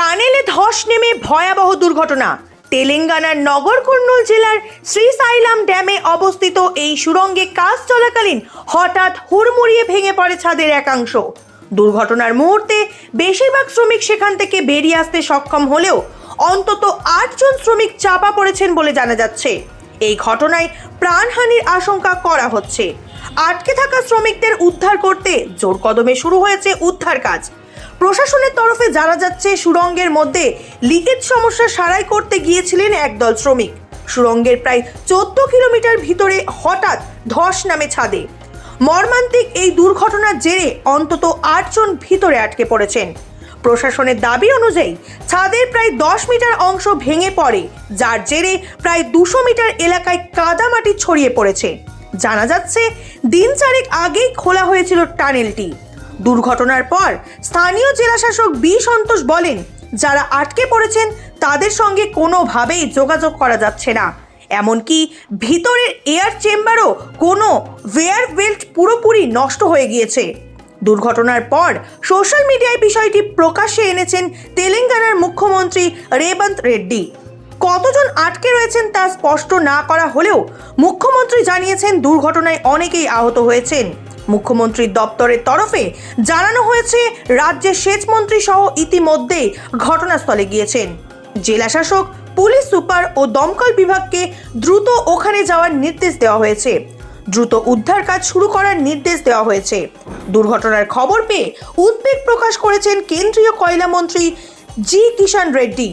টানেলে ধস নেমে ভয়াবহ দুর্ঘটনা। তেলেঙ্গানার নগর কুর্নুল জেলার শ্রীসাইলাম ড্যামে অবস্থিত এই সুড়ঙ্গে কাজ চলাকালীন হঠাৎ হুড়মুড়িয়ে ভেঙে পড়ে ছাদের একাংশ। দুর্ঘটনার মুহূর্তে বেশিরভাগ শ্রমিক সেখান থেকে বেরিয়ে আসতে সক্ষম হলেও অন্তত আটজন শ্রমিক চাপা পড়েছেন বলে জানা যাচ্ছে। এই ঘটনায় প্রাণহানির আশঙ্কা করা হচ্ছে। আটকে থাকা শ্রমিকদের উদ্ধার করতে জোর কদমে শুরু হয়েছে উদ্ধার কাজ। প্রশাসনের তরফে জানা যাচ্ছে, সুড়ঙ্গের মধ্যে লিকেজ সমস্যা সারাই করতে গিয়েছিলেন একদল শ্রমিক। সুরঙ্গের প্রায় চোদ্দ কিলোমিটার ভিতরে হঠাৎ ধস নামে ছাদে। মর্মান্তিক এই দুর্ঘটনার জেরে অন্তত আটজন ভিতরে আটকে পড়েছেন। প্রশাসনের দাবি অনুযায়ী ছাদের প্রায় দশ মিটার অংশ ভেঙে পড়ে, যার জেরে প্রায় দুশো মিটার এলাকায় কাদামাটি ছড়িয়ে পড়েছে। জানা যাচ্ছে, দিন চারেক আগেই খোলা হয়েছিল টানেলটি। দুর্ঘটনার পর স্থানীয় জেলাশাসক বি সন্তোষ বলেন, যারা আটকে পড়েছেন, তাদের সঙ্গে কোনোভাবেই যোগাযোগ করা যাচ্ছে না। এমনকি ভিতরের এয়ার চেম্বারও কোনো ওয়্যার বেল্ট পুরোপুরি নষ্ট হয়ে গিয়েছে। দুর্ঘটনার পর সোশ্যাল মিডিয়ায় বিষয়টি প্রকাশ্যে এনেছেন তেলেঙ্গানার মুখ্যমন্ত্রী রেবন্ত রেড্ডি। কতজন আটকে রয়েছেন তা স্পষ্ট না করা হলেও মুখ্যমন্ত্রী জানিয়েছেন, দুর্ঘটনায় অনেকেই আহত হয়েছেন। মুখ্যমন্ত্রীর দপ্তরের তরফে জানানো হয়েছে, রাজ্যের সেচ মন্ত্রী সহ ইতিমধ্যেই ঘটনাস্থলে গিয়েছেন। জেলাশাসক পুলিশ সুপার ও দমকল বিভাগকে দ্রুত ওখানে যাওয়ার নির্দেশ দেওয়া হয়েছে। দ্রুত উদ্ধার কাজ শুরু করার নির্দেশ দেওয়া হয়েছে। দুর্ঘটনার খবর পেয়ে উদ্বেগ প্রকাশ করেছেন কেন্দ্রীয় কয়লা মন্ত্রী জি কিষাণ রেড্ডি।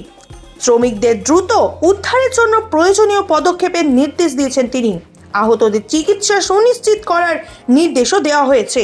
শ্রমিকদের দ্রুত উদ্ধারের জন্য প্রয়োজনীয় পদক্ষেপের নির্দেশ দিয়েছেন তিনি। আহতদের চিকিৎসা সুনিশ্চিত করার নির্দেশও দেওয়া হয়েছে।